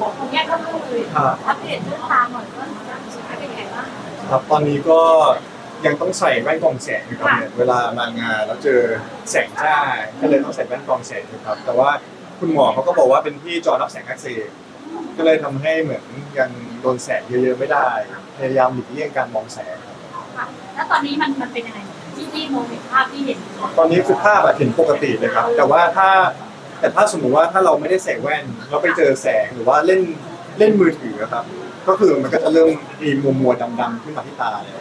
ของแยกก็คือครับอัปเดตเรื่องตาหน่อยว่าสุดท้ายเป็นยังไงบ้างครับตอนนี้ก็ยังต้องใส่แว่นกรองแสงอยู่ครับเนี่ยเวลามางานแล้วเจอแสงจ้าก็เลยต้องใส่แว่นกรองแสงอยู่ครับ แต่ว่าคุณหมอเขาก็บอกว่าเป็นที่จอรับแสงอักเสบก็เลยทำให้เหมือนยังโดนแสงเยอะๆไม่ได้ พยายามหลีกเลี่ยงการมองแสงครับค่ะแล้วตอนนี้มันมันเป็นยังไงที่ที่มองเห็นภาพที่เห็น ตอนนี้คือภาพอะเห็นปกติเลยครับ แต่ว่าถ้า แต่ถ้าสมมติว่าถ้าเราไม่ได้ใส่แว่นเราไปเจอแสงหรือว่าเล่นเล่นมือถืออะครับ ก็คือมันก็จะเริ่มมีมัวมัวๆดำๆขึ้นมาที่ตาเลย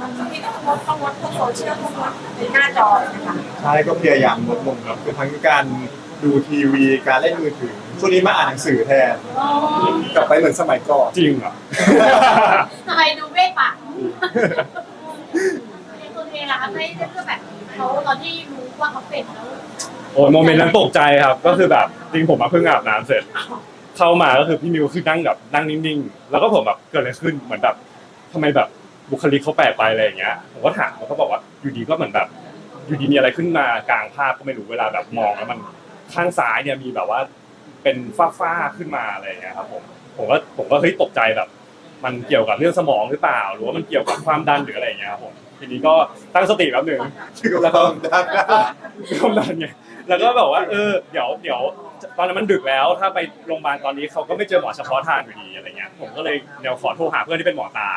มันที่ต้องลดต้องลดพวกโซเชียลพวกในหน้าจอนะคะใช่ก็พยายามลดลงครับคือทั้งการดูทีวีการเล่นมือถือช่วงนี้มาอ่านหนังสือแทนอ๋อกลับไปเหมือนสมัยก่อนจริงเหรอทำไมดูเวทปากตัวเองอะคะไม่ได้เรื่องแบบนี้ เขาตอนที่รู้ว่าเขาเป็นแล้วโอ้ยโมเมนต์นั้นตกใจครับ ก็คือแบบจริงผมมาเพิ่งอาบน้ำเสร็จ เข้ามาก็คือพี่มิวคือนั่งแบบนั่งนิ่งๆ แล้วก็ผมแบบเกิดอะไรขึ้นเหมือนแบบทำไมแบบบุคลิกเขาแปลกไปอะไรอย่างเงี้ย ผมก็ถามแล้วเขาบอกว่าอยู่ดีก็เหมือนแบบ อยู่ดีมีอะไรขึ้นมากลางภาพก็ไม่รู้เวลาแบบมองแล้วมันข้างซ้ายเนี่ยมีแบบว่าเป็นฝ้าๆขึ้นมาอะไรอย่างเงี้ยครับผมผมก็ผมก็เฮ้ยตกใจแบบ มันเกี่ยวกับเรื่องสมองหรือเปล่า หรือว่ามันเกี่ยวกับความดันหรืออะไร ทีนี้ก็ตั้งสติแป๊บหนึ่งแล้วก็ได้ความดันไงแล้วก็แบบว่าเออเดี๋ยวเดี๋ยวตอนนั้นมันดึกแล้ว ถ้าไปโรงพยาบาลตอนนี้เขาก็ไม่เจอหมอเฉพาะทางอยู่ดีอะไรเงี้ยผมก็เลยเดี๋ยวขอโทรหาเพื่อนที่เป็นหมอตา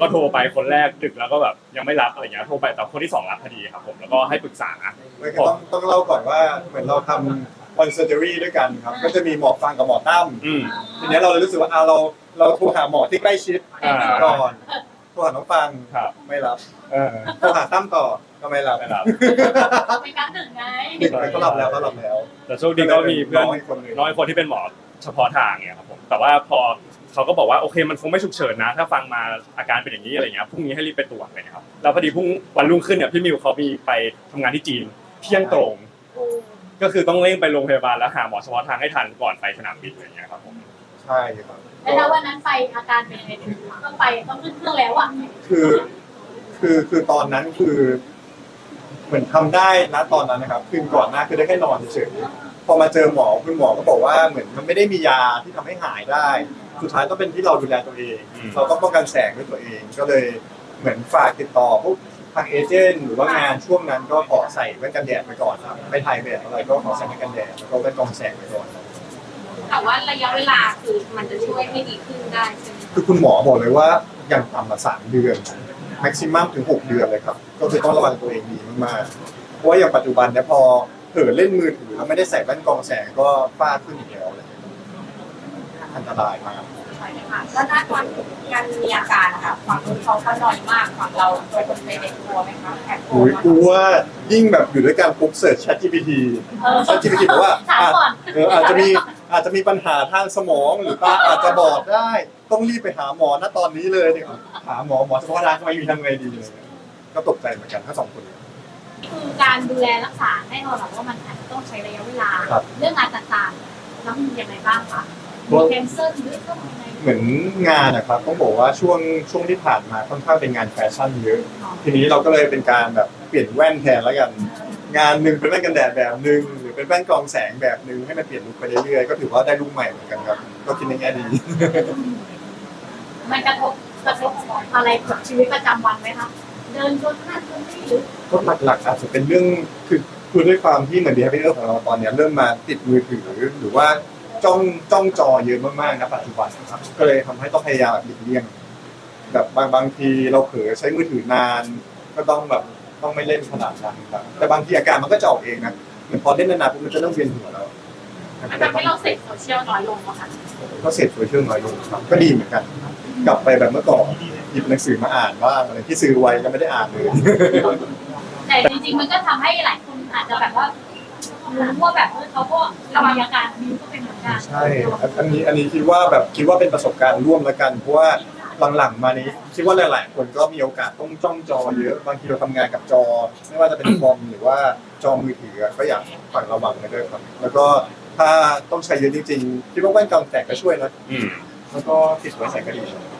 ก็โทรไปคนแรกดึกแล้วก็แบบยังไม่รับอะไรเงี้ยโทรไปแต่คนที่สองรับพอดีครับผมแล้วก็ให้ปรึกษาไม่ก็ต้องต้องเล่าก่อนว่าเหมือนเราทำคอนเซอร์เจอรี่ด้วยกันครับก็จะมีหมอฟังกับหมอตั้มอืมทีนี้เราเลยรู้สึกว่าอะเราเราโทรหาหมอที่ใกล้ชิดอ่าก่อนโท รหาน้องฟังครับ ไม่รับเออ โทรหาตั้มต่อก็ไม่รับไม่รับ เป็นการหนึ่งไงดึกไปก็รับแล้วก็รับแล้วแต่โชคดีก็มีเพื่อนน้อยคนหนึ่งน้อยคนที่เป็นหมอเฉพาะทางเนี่ยครับผม แต่ว่าพอเขาก็บอกว่าโอเคมันคงไม่ฉุกเฉินนะ ถ้าฟังมาอาการเป็นอย่างนี้อะไรเงี้ยพรุ่งนี้ให้รีบไปตรวจเลยนะครับแล้วพอดีพรุ่งวันรุ่งขึ้นเนี่ยพี่มิวเขามีไปทำงานที่จีนเที่ยงตรง ก็คือต้องเร่งไปโรงพยาบาลแล้วหาหมอเฉพาะทางให้ทันก่อนไปสนามบินอะไรเงี้ยครับผมใช่ครับแล้วถ้าวันนั้นไปอาการเป็นยังไงต้องไปต้องขึ้นเครื่องแล้วอะคือ คือคือตอนนั้นคือ เหมือนทำได้นะตอนนั้นนะครับคืนก่อนหน้าคือได้แค่นอนเฉยๆพอมาเจอหมอคุณหมอก็บอกว่าเหมือนมันไม่ได้มียาที่ทำให้หายได้ สุดท้ายต้องเป็นที่เราดูแลตัวเองอืมเราต้องป้องกันแสงด้วยตัวเอง ก็เลยเหมือนฝากติดต่อพวก ทางเอเจนต์หรือว่างานช่วงนั้นก็ขอใส่แว่นกันแดดไปก่อนครับไม่ถ่ายแบบอะไรก็ขอใส่แว่นกันแดดแล้วก็แว่นกรองแสงไปก่อนครับแต่ว่าระยะเวลาคือมันจะช่วยให้ดีขึ้นได้ใช่ไหมคือคุณหมอบอกเลยว่าอย่างต่ำมาสามเดือนแม็กซิมัมถึงหกเดือนเลยครับ ก็คือต้องระวังตัวเองดีมากๆเพราะว่าอย่างปัจจุบันเนี่ยพอเผลอเล่นมือถือแล้วไม่ได้ใส่แว่นกรองแสงก็ฝ้าขึ้นอีกแล้ว อะไรอย่างเงี้ยอันตรายมากค่ะแล้วถ้าตอนการมีอาการนะคะฝั่งนู้นเขาก็น้อยมากฝั่งเราตัวคนไปเด็กกลัวไหมคะแอบกลัวโอ้ยไหมกูว่ายิ่งแบบอยู่ด้วยกันปุ๊บเสิร์ช ChatGPT เออ ChatGPT บอกว่าถามก่อนเอออาจจะมีอาจจะมีปัญหาทางสมองหรือตาอาจจะบอดได้ ต้องรีบไปหาหมอณตอนนี้เลยเนี่ยหาหมอหมอเฉพาะทางทำไมมีทำไงดีเลยก็ตกใจเหมือนกันทั้งสองคนเลยคือการดูแลรักษาแน่นอนแหละว่ามันอาจจะต้องใช้ระยะเวลาครับเรื่องงานต่างๆแล้วมียังไงบ้างคะ มีแคนเซิลหรือต้องยังไงเหมือนงานนะครับต้องบอกว่าช่วงช่วงที่ผ่านมาค่อนข้างเป็นงานแฟชั่นเยอะ ทีนี้เราก็เลยเป็นการแบบเปลี่ยนแว่นแทนแล้วกัน งานหนึ่งเป็นแว่นกันแดดแบบหนึ่งหรือเป็นแว่นกรองแสงแบบหนึ่งให้มันเปลี่ยนลุคไปเรื่อยๆก็ถือว่าได้ลุคใหม่เหมือนกันครับก็คิดในแง่ดี มันกระทบกระทบอะไรกับชีวิตประจำวันไหมคะเดินชนนั่นชนนี่หรือก็หลักๆอาจจะเป็นเรื่องคือคือด้วยความที่เหมือน behavior ของเราตอนเนี้ยเริ่มมาติดมือถือหรือว่า จ้องจ้องจอเยอะมากๆนะปัจจุบันนะครับ ก็เลยทำให้ต้องพยายามแบบหลีกเลี่ยง แบบบางบางทีเราเผลอใช้มือถือนาน ก็ต้องแบบต้องไม่เล่นขนาดนั้นครับแต่บางทีอาการมันก็จะออกเองนะเหมือนพอเล่นนานๆปุ๊บมันจะเริ่มเวียนหัวแล้วมันทำให้เราเสพโซเชียลน้อยลงอะค่ะก็เสพโซเชียลน้อยลงครับก็ดีเหมือนกัน กลับไปแบบเมื่อก่อนหยิบหนังสือมาอ่านบ้างอะไรที่ซื้อไว้ก็ไม่ได้อ่านเลยแต่จริงๆมันก็ทำให้หลายคนอาจจะแบบว่า รู้ว่าแบบเออเขาก็มีอาการนี้ก็เป็นเหมือนกันใช่อันอันนี้อันนี้คิดว่าแบบคิดว่าเป็นประสบการณ์ร่วมแล้วกันเพราะว่าหลังๆมานี้คิดว่าหลาย ๆ คนก็มีโอกาสต้องจ้องจอเยอะบางทีเราทำงานกับจอ ไม่ว่าจะเป็นคอมหรือว่าจอมือถือก็อยากฝากระวังนะด้วยครับ แล้วก็ถ้าต้องใช้เยอะจริงๆคิดว่าแว่นกรองแสงก็ช่วยนะอืมแล้วก็ติดไว้ใส่ก็ดีครับ